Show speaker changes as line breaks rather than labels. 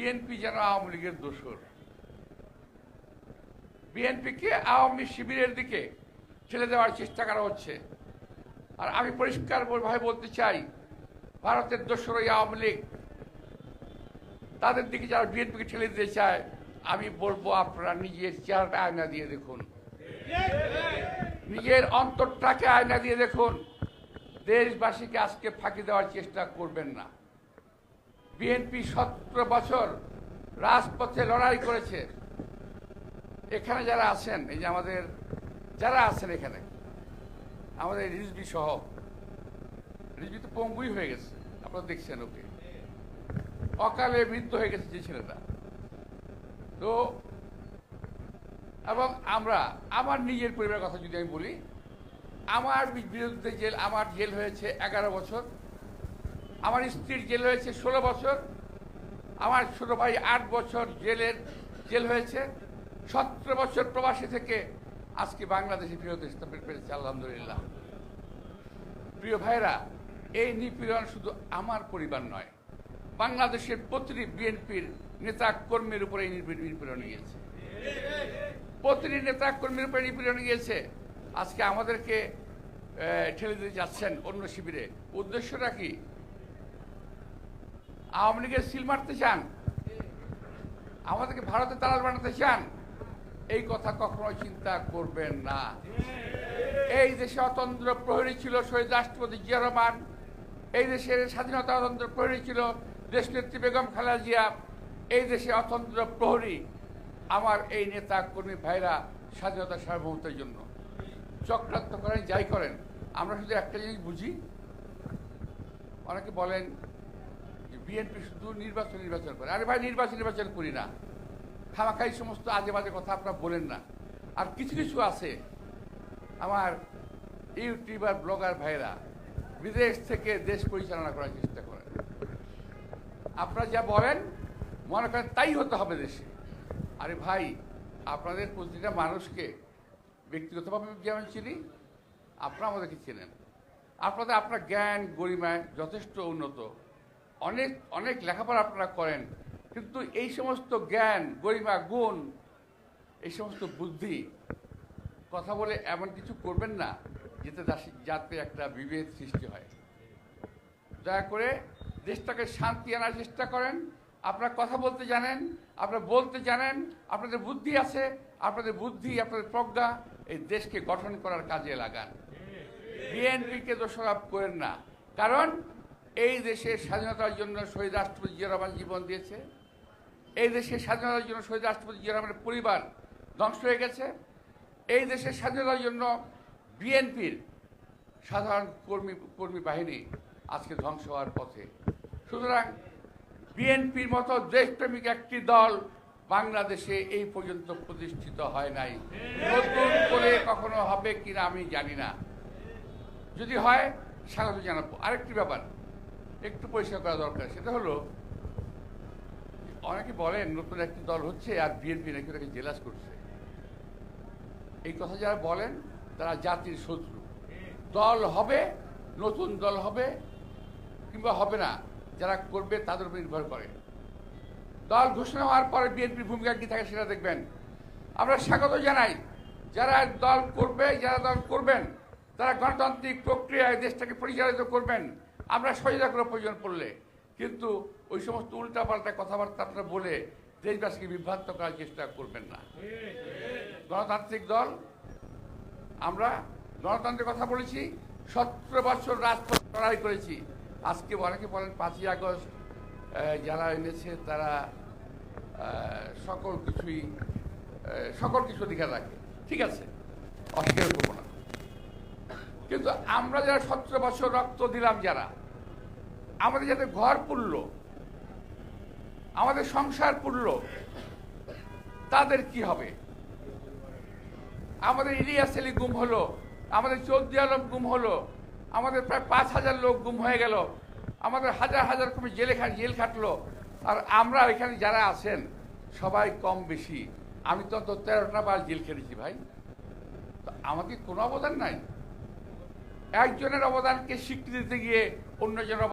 BNP যেন আওয়ামী লীগের দোষর। বিএনপিকে আওয়ামী শিবিরের দিকে ঠেলে দেওয়ার চেষ্টা করা হচ্ছে। আর আমি পরিষ্কার ভাবে বলতে চাই, ভারতের দোসর ওই আওয়ামী লীগ, তাদের দিকে যারা বিএনপিকে ঠেলে দিতে চায়, আমি বলব আপনারা নিজের চেহারাটা আয়না দিয়ে দেখুন। নিজের অন্তরটাকে আয়না দিয়ে দেখুন। দেশবাসীকে আজকে ফাঁকি দেওয়ার চেষ্টা করবেন না। বিএনপি সতেরো বছর রাজপথে লড়াই করেছে। এখানে যারা আছেন, এই যে আমাদের, যারা আছেন এখানে, আমাদের রিজবি সহ রিজবি তো পঙ্গুই হয়ে গেছে, আপনারা দেখছেন ওকে। অকালে মৃত্যু হয়ে গেছে যে ছেলেটা। তো, এবং আমরা, আমার নিজের পরিবারের কথা যদি আমি বলি, আমার বিরুদ্ধে জেল, আমার জেল হয়েছে এগারো বছর। আমার স্ত্রীর জেল হয়েছে ষোলো বছর। আমার ছোট ভাই আট বছর জেলের জেল হয়েছে। সতেরো বছর প্রবাসী থেকে আজকে বাংলাদেশে ফেরত আসতে পেরেছে আলহামদুলিল্লাহ। প্রিয় ভাইরা এই নিপীড়ন শুধু আমার পরিবার নয়, বাংলাদেশের প্রতিটি বিএনপির নেতা কর্মীর উপরে এই নিপীড়- নিপীড়ন গিয়েছে। প্রতিটি নেতা কর্মীর উপরে নিপীড়ন গিয়েছে। আজকে আমাদেরকে ঠেলে দিতে যাচ্ছেন অন্য শিবিরে। উদ্দেশ্যটা কি? আওয়ামী লীগের সিল মারতে চান, আমাদেরকে ভারতে তালাল বানাতে চান, এই কথা কখনো চিন্তা করবেন না। এই দেশে অতন্ত্র প্রহরী ছিল শহীদ রাষ্ট্রপতি জিয়া রহমান, এই দেশের স্বাধীনতা অতন্ত্র প্রহরী ছিল দেশনেত্রী বেগম খালেদা জিয়া, এই দেশে অতন্ত্র প্রহরী আমার এই নেতা কর্মী ভাইরা স্বাধীনতা সার্বভৌমত্বের জন্য। চক্রান্ত করেন, যাই করেন, আমরা শুধু একটা জিনিস বুঝি, অনেকে বলেন বিএনপি শুধু নির্বাচন নির্বাচন করে। আরে ভাই, নির্বাচন নির্বাচন করি না। খামাখাই সমস্ত আজে বাজে কথা আপনারা বলেন না। আর কিছু কিছু আছে। আমার ইউটিউবার, ব্লগার ভাইরা বিদেশ থেকে দেশ পরিচালনা করার চেষ্টা করেন। আপনারা যা বলেন, মনে করেন তাই হতে হবে দেশে। আরে ভাই, আপনাদের প্রতিটা মানুষকে ব্যক্তিগতভাবে যেমন চিনি, আপনারা আমাদেরকে চেনেন। আপনাদের, আপনার জ্ঞান গরিমায় যথেষ্ট উন্নত। অনেক অনেক লেখাপড়া আপনারা করেন কিন্তু এই সমস্ত জ্ঞান গরিমা গুণ এই সমস্ত বুদ্ধি কথা বলে এমন কিছু করবেন না যেতে যাতে একটা বিভেদ সৃষ্টি হয়। দয়া করে দেশটাকে শান্তি আনার চেষ্টা করেন আপনারা কথা বলতে জানেন আপনারা বলতে জানেন আপনাদের বুদ্ধি আছে আপনাদের বুদ্ধি আপনাদের প্রজ্ঞা এই দেশকে গঠন করার কাজে লাগান। বিএনপিকে দোষারোপ করেন না কারণ এই দেশের স্বাধীনতার জন্য শহীদ রাষ্ট্রপতি জিয়া রহমান জীবন দিয়েছে। এই দেশের স্বাধীনতার জন্য শহীদ রাষ্ট্রপতি জিয়া রহমানের পরিবার ধ্বংস হয়ে গেছে। এই দেশের স্বাধীনতার জন্য বিএনপির সাধারণ কর্মী কর্মী বাহিনী আজকে ধ্বংস হওয়ার পথে। সুতরাং বিএনপির মতো দেশপ্রেমিক একটি দল বাংলাদেশে এই পর্যন্ত প্রতিষ্ঠিত হয় নাই। নতুন করে কখনো হবে কিনা আমি জানি না। যদি হয়, স্বাগত জানাব। আরেকটি ব্যাপার একটু পরিষ্কার করা দরকার। সেটা হলো, অনেকে বলেন, নতুন একটি দল হচ্ছে আর বিএনপি নাকি ওটাকে জেলাস করছে। এই কথা যারা বলেন, তারা জাতির শত্রু। দল হবে, নতুন দল হবে, কিংবা হবে না, যারা করবে তাদের উপর নির্ভর করে। দল ঘোষণা হওয়ার পরে বিএনপির ভূমিকা কি থাকে সেটা দেখবেন। আমরা স্বাগত জানাই, যারা দল করবে, যারা দল করবেন, তারা গণতান্ত্রিক প্রক্রিয়ায় দেশটাকে পরিচালিত করবেন। আমরা সহায়তা করে প্রয়োজন পড়লে, কিন্তু ওই সমস্ত উল্টাপাল্টা কথাবার্তা আপনারা বলে দেশবাসীকে বিভ্রান্ত করার চেষ্টা করবেন না। গণতান্ত্রিক দল, আমরা গণতন্ত্রের কথা বলেছি সতেরো বছর রাজপথ লড়াই করেছি। আজকে অনেকে বলেন পাঁচই আগস্ট যারা এনেছে তারা সকল কিছুই সকল কিছু অধিকার রাখে। ঠিক আছে, অস্বীকার করব না। কিন্তু আমরা যারা সতেরো বছর রক্ত দিলাম যারা আমাদের যাতে ঘর পুরল আমাদের সংসার পুরল তাদের কি হবে? আমাদের ইলিয়াস আলী গুম হলো, আমাদের চৌধুরী আলম গুম হলো, আমাদের প্রায় পাঁচ হাজার লোক গুম হয়ে গেল, আমাদের হাজার হাজার কমে জেলে জেল খাটলো, আর আমরা এখানে যারা আছেন, সবাই কম বেশি। আমি তো অন্তত তেরোটা বার জেল খেটেছি ভাই। তো আমাকে কোনো অবদান নাই? একজনের অবদানকে স্বীকৃতি দিতে গিয়ে অন্যজনের